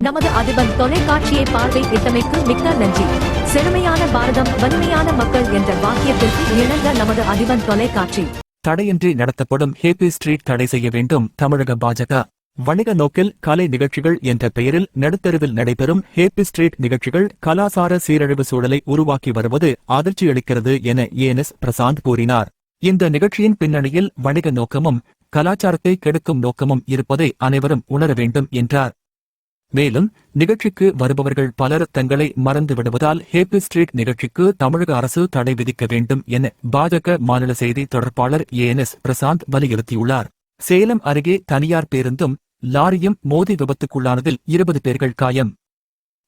நமது அதிபர் தொலைக்காட்சியை பார்வை இட்டமைக்கு மிக்க நன்றி. செழுமையான பாரதம் வலிமையான மக்கள் என்ற வாக்கியத்திற்கு இணங்க நமது அதிபர் தொலைக்காட்சி. தடையின்றி நடத்தப்படும் ஹேப்பி ஸ்ட்ரீட் தடை செய்ய வேண்டும் தமிழக பாஜக. வணிக நோக்கில் கலை நிகழ்ச்சிகள் என்ற பெயரில் நடுத்தருவில் நடைபெறும் ஹேப்பி ஸ்ட்ரீட் நிகழ்ச்சிகள் கலாசார சீரழிவு சூழலை உருவாக்கி வருவது அதிர்ச்சியளிக்கிறது என ஏனஸ் பிரசாந்த் கூறினார். இந்த நிகழ்ச்சியின் பின்னணியில் வணிக நோக்கமும் கலாச்சாரத்தை கெடுக்கும் நோக்கமும் இருப்பதை அனைவரும் உணர வேண்டும் என்றார். மேலும் நிகழ்ச்சிக்கு வருபவர்கள் பலர் தங்களை மறந்து விடுவதால் ஹேப்பி ஸ்ட்ரீட் நிகழ்ச்சிக்கு தமிழக அரசு தடை விதிக்க வேண்டும் என பாஜக மாநில செய்தி தொடர்பாளர் ஏஎன்எஸ் பிரசாந்த் வலியுறுத்தியுள்ளார். சேலம் அருகே தனியார் பேருந்தும் லாரியும் மோதி விபத்துக்குள்ளானதில் இருபது பேர்கள் காயம்.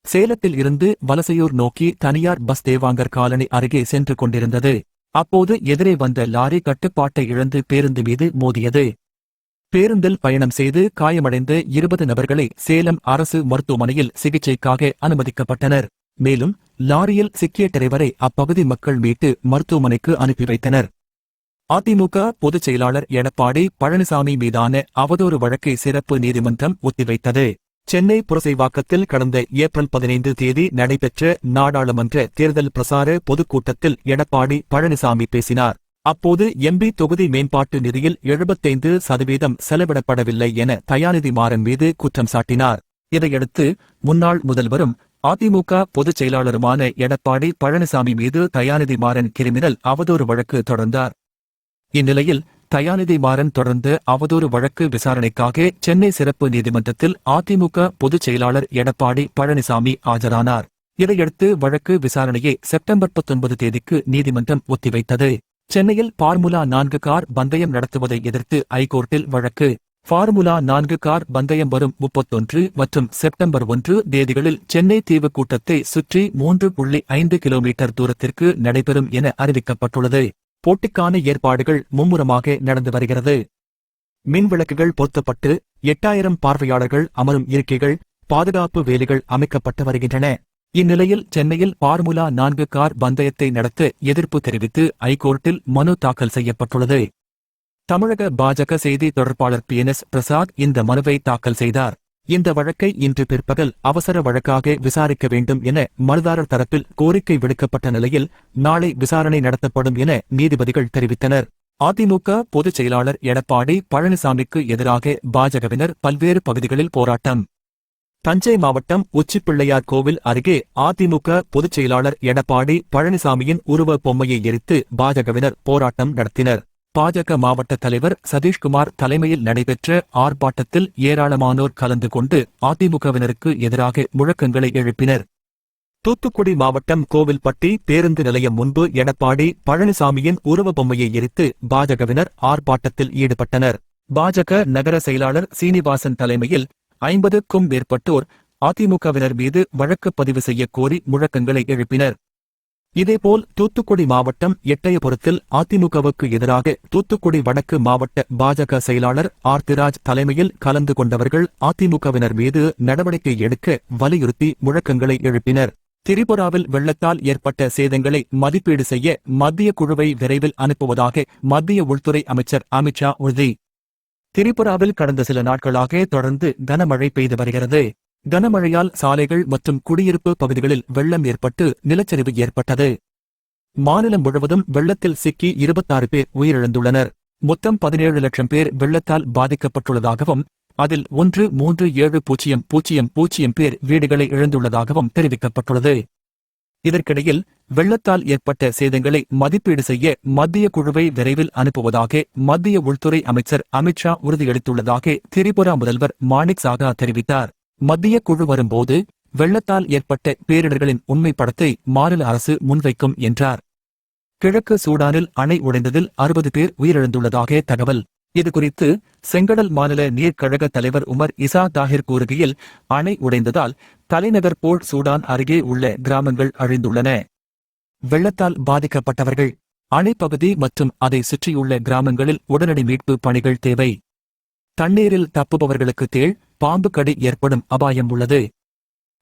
சேலத்தில் இருந்து வலசையூர் நோக்கி தனியார் பஸ் தேவாங்கர் காலனி அருகே சென்று கொண்டிருந்தது. அப்போது எதிரே வந்த லாரி கட்டுப்பாட்டை இழந்து பேருந்து மீது மோதியது. பேருந்தில் பயணம் செய்து காயமடைந்த இருபது நபர்களை சேலம் அரசு மருத்துவமனையில் சிகிச்சைக்காக அனுமதிக்கப்பட்டனர். மேலும் லாரியில் சிக்கிய டிரைவரை அப்பகுதி மக்கள் மீட்டு மருத்துவமனைக்கு அனுப்பி வைத்தனர். அதிமுக பொதுச் செயலாளர் எடப்பாடி பழனிசாமி மீதான அவதூறு வழக்கை சிறப்பு நீதிமன்றம் ஒத்திவைத்தது. சென்னை புரசைவாக்கத்தில் கடந்த ஏப்ரல் பதினைந்து தேதி நடைபெற்ற நாடாளுமன்ற தேர்தல் பிரசார பொதுக்கூட்டத்தில் எடப்பாடி பழனிசாமி பேசினார். அப்போது எம்பி தொகுதி மேம்பாட்டு நிதியில் எழுபத்தைந்து சதவீதம் செலவிடப்படவில்லை என தயாநிதி மாறன் மீது குற்றம் சாட்டினார். இதையடுத்து முன்னாள் முதல்வரும் அதிமுக பொதுச் செயலாளருமான எடப்பாடி பழனிசாமி மீது தயாநிதி மாறன் கிரிமினல் அவதூறு வழக்கு தொடர்ந்தார். இந்நிலையில் தயாநிதி மாறன் தொடர்ந்து அவதூறு வழக்கு விசாரணைக்காக சென்னை சிறப்பு நீதிமன்றத்தில் அதிமுக பொதுச் செயலாளர் எடப்பாடி பழனிசாமி ஆஜரானார். இதையடுத்து வழக்கு விசாரணையை செப்டம்பர் பத்தொன்பது தேதிக்கு நீதிமன்றம் ஒத்திவைத்தது. சென்னையில் பார்முலா நான்கு கார் பந்தயம் நடத்துவதை எதிர்த்து ஐகோர்ட்டில் வழக்கு. ஃபார்முலா நான்கு கார் பந்தயம் வரும் முப்பத்தொன்று மற்றும் செப்டம்பர் ஒன்று தேதிகளில் சென்னை தீவு கூட்டத்தை சுற்றி மூன்று புள்ளி ஐந்து கிலோமீட்டர் தூரத்திற்கு நடைபெறும் என அறிவிக்கப்பட்டுள்ளது. போட்டிக்கான ஏற்பாடுகள் மும்முரமாக நடந்து வருகிறது. மின்விளக்குகள் பொருத்தப்பட்டு எட்டாயிரம் பார்வையாளர்கள் அமரும் இருக்கைகள் பாதுகாப்பு வேலிகள் அமைக்கப்பட்டு வருகின்றன. இந்நிலையில் சென்னையில் பார்முலா நான்கு கார் பந்தயத்தை நடத்த எதிர்ப்பு தெரிவித்து ஐகோர்ட்டில் மனு தாக்கல் செய்யப்பட்டுள்ளது. தமிழக பாஜக செய்தி தொடர்பாளர் பி. என். எஸ். பிரசாத் இந்த மனுவை தாக்கல் செய்தார். இந்த வழக்கை இன்று பிற்பகல் அவசர வழக்காக விசாரிக்க வேண்டும் என மனுதாரர் தரப்பில் கோரிக்கை விடுக்கப்பட்ட நிலையில் நாளை விசாரணை நடத்தப்படும் என நீதிபதிகள் தெரிவித்தனர். அதிமுக பொதுச் செயலாளர் எடப்பாடி பழனிசாமிக்கு எதிராக பாஜகவினர் பல்வேறு பகுதிகளில் போராட்டம். தஞ்சை மாவட்டம் உச்சிப்பிள்ளையார் கோவில் அருகே அதிமுக பொதுச் செயலாளர் எடப்பாடி பழனிசாமியின் உருவ பொம்மையை எரித்து பாஜகவினர் போராட்டம் நடத்தினர். பாஜக மாவட்ட தலைவர் சதீஷ்குமார் தலைமையில் நடைபெற்ற ஆர்ப்பாட்டத்தில் ஏராளமானோர் கலந்து கொண்டு அதிமுகவினருக்கு எதிராக முழக்கங்களை எழுப்பினர். தூத்துக்குடி மாவட்டம் கோவில்பட்டி பேருந்து நிலையம் முன்பு எடப்பாடி பழனிசாமியின் உருவ பொம்மையை எரித்து பாஜகவினர் ஆர்ப்பாட்டத்தில் ஈடுபட்டனர். பாஜக நகர செயலாளர் சீனிவாசன் தலைமையில் ஐம்பதுக்கும் மேற்பட்டோர் அதிமுகவினர் மீது வழக்கு பதிவு செய்யக் கோரி முழக்கங்களை எழுப்பினர். இதேபோல் தூத்துக்குடி மாவட்டம் எட்டயபுரத்தில் அதிமுகவுக்கு எதிராக தூத்துக்குடி வடக்கு மாவட்ட பாஜக செயலாளர் ஆர்த்திராஜ் தலைமையில் கலந்து கொண்டவர்கள் அதிமுகவினர் மீது நடவடிக்கை எடுக்க வலியுறுத்தி முழக்கங்களை எழுப்பினர். திரிபுராவில் வெள்ளத்தால் ஏற்பட்ட சேதங்களை மதிப்பீடு செய்ய மத்திய குழுவை விரைவில் அனுப்புவதாக மத்திய உள்துறை அமைச்சர் அமித்ஷா உறுதி. திரிபுராவில் கடந்த சில நாட்களாக தொடர்ந்து கனமழை பெய்து வருகிறது. கனமழையால் சாலைகள் மற்றும் குடியிருப்பு பகுதிகளில் வெள்ளம் ஏற்பட்டு நிலச்சரிவு ஏற்பட்டது. மாநிலம் முழுவதும் வெள்ளத்தில் சிக்கி இருபத்தாறு பேர் உயிரிழந்துள்ளனர். மொத்தம் பதினேழு லட்சம் பேர் வெள்ளத்தால் பாதிக்கப்பட்டுள்ளதாகவும் அதில் ஒன்று மூன்று ஏழு பூஜ்ஜியம் பூஜ்ஜியம் பூஜ்ஜியம் பேர் வீடுகளை இழந்துள்ளதாகவும் தெரிவிக்கப்பட்டுள்ளது. இதற்கிடையில் வெள்ளத்தால் ஏற்பட்ட சேதங்களை மதிப்பீடு செய்ய மத்திய குழுவை விரைவில் அனுப்புவதாக மத்திய உள்துறை அமைச்சர் அமித்ஷா உறுதியளித்துள்ளதாக திரிபுரா முதல்வர் மாணிக் சாகா தெரிவித்தார். மத்திய குழு வரும்போது வெள்ளத்தால் ஏற்பட்ட பேரிடர்களின் உண்மை படத்தை மாநில அரசு முன்வைக்கும் என்றார். கிழக்கு சூடானில் அணை உடைந்ததில் அறுபது பேர் உயிரிழந்துள்ளதாக தகவல். இதுகுறித்து செங்கடல் மாநில நீர்க்கழக தலைவர் உமர் இசா தாஹிர் கூறுகையில் அணை உடைந்ததால் தலைநகர் போர்ட் சூடான் அருகே உள்ள கிராமங்கள் அழிந்துள்ளன. வெள்ளத்தால் பாதிக்கப்பட்டவர்கள். அணைப்பகுதி மற்றும் அதை சுற்றியுள்ள கிராமங்களில் உடனடி மீட்பு பணிகள் தேவை. தண்ணீரில் தப்புபவர்களுக்கு தேள் பாம்பு கடி ஏற்படும் அபாயம் உள்ளது.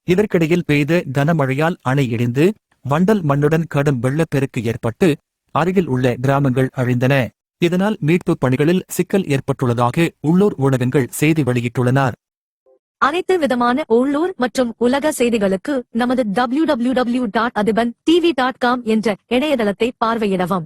இதற்கிடையில் பெய்த கனமழையால் அணை இடிந்து வண்டல் மண்ணுடன் கடும் வெள்ளப்பெருக்கு ஏற்பட்டு அருகில் உள்ள கிராமங்கள் அழிந்தன. இதனால் மீட்புப் பணிகளில் சிக்கல் ஏற்பட்டுள்ளதாக உள்ளூர் ஊடகங்கள் செய்தி வெளியிட்டுள்ளனர் அனைத்து விதமான உள்ளூர் மற்றும் உலக செய்திகளுக்கு நமது W W W dot Athiban TV dot com என்ற இணையதளத்தை பார்வையிடவும்.